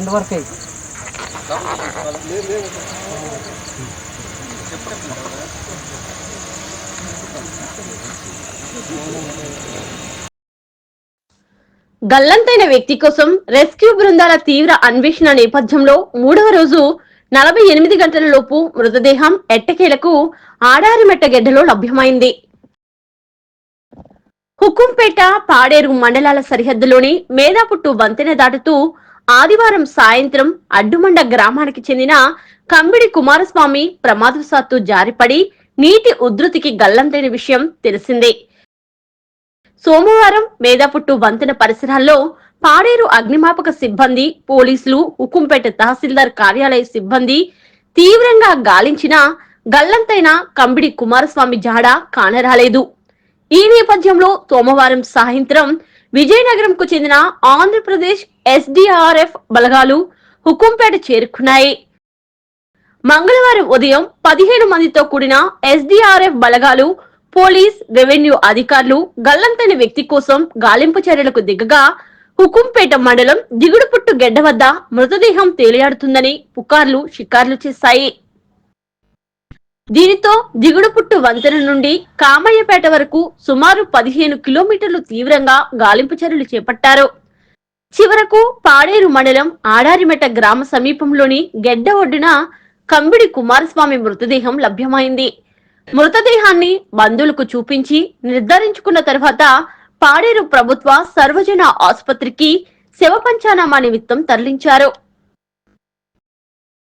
ఇంతవరకు గల్లంతైన వ్యక్తి కోసం రెస్క్యూ బృందాల తీవ్ర అన్వేషణ నేపథ్యంలో మూడవ రోజు నలభై ఎనిమిది గంటల లోపు మృతదేహం ఎట్టకేలకు ఆడారిమెట్ట గెడ్డలో లభ్యమైంది. హుకుంపేట పాడేరు మండలాల సరిహద్దులోని మేధాపుట్టు వంతెన దాటుతూ ఆదివారం సాయంత్రం అడ్డుమండ గ్రామానికి చెందిన కంబిడి కుమారస్వామి ప్రమాదవశాత్తు జారిపడి నీటి ఉధృతికి గల్లంతైన విషయం తెలిసిందే. సోమవారం మేదాపుట్టు వంతెన పరిసరాల్లో పాడేరు అగ్నిమాపక సిబ్బంది పోలీసులు హుకుంపేట తహసీల్దార్ కార్యాలయ సిబ్బంది తీవ్రంగా గాలించిన గల్లంతైన కంబిడి కుమారస్వామి జాడ కానరాలేదు. ఈ నేపథ్యంలో సోమవారం సాయంత్రం విజయనగరంకు చెందిన ఆంధ్రప్రదేశ్ ఎస్డిఆర్ఎఫ్ బలగాలు హుకుంపేట చేరుకున్నాయి. మంగళవారం ఉదయం పదిహేను మందితో కూడిన ఎస్డిఆర్ఎఫ్ బలగాలు పోలీస్ రెవెన్యూ అధికారులు గల్లంతైన వ్యక్తి కోసం గాలింపు చర్యలకు దిగగా హుకుంపేట మండలం దిగుడుపుట్టు గెడ్డ వద్ద మృతదేహం తేలియాడుతుందని పుకార్లు షికార్లు చేశాయి. దీనితో దిగుడుపుట్టు వంతెన నుండి కామయ్యపేట వరకు సుమారు పదిహేను కిలోమీటర్లు తీవ్రంగా గాలింపు చర్యలు చేపట్టారు. చివరకు పాడేరు మండలం ఆడారిమెట గ్రామ సమీపంలోని గెడ్డ ఒడ్డున కంబిడి కుమారస్వామి మృతదేహం లభ్యమైంది. మృతదేహాన్ని బంధువులకు చూపించి నిర్ధారించుకున్న తర్వాత పాడేరు ప్రభుత్వ సర్వజన ఆసుపత్రికి శవ పంచానామా నిమిత్తం తరలించారు.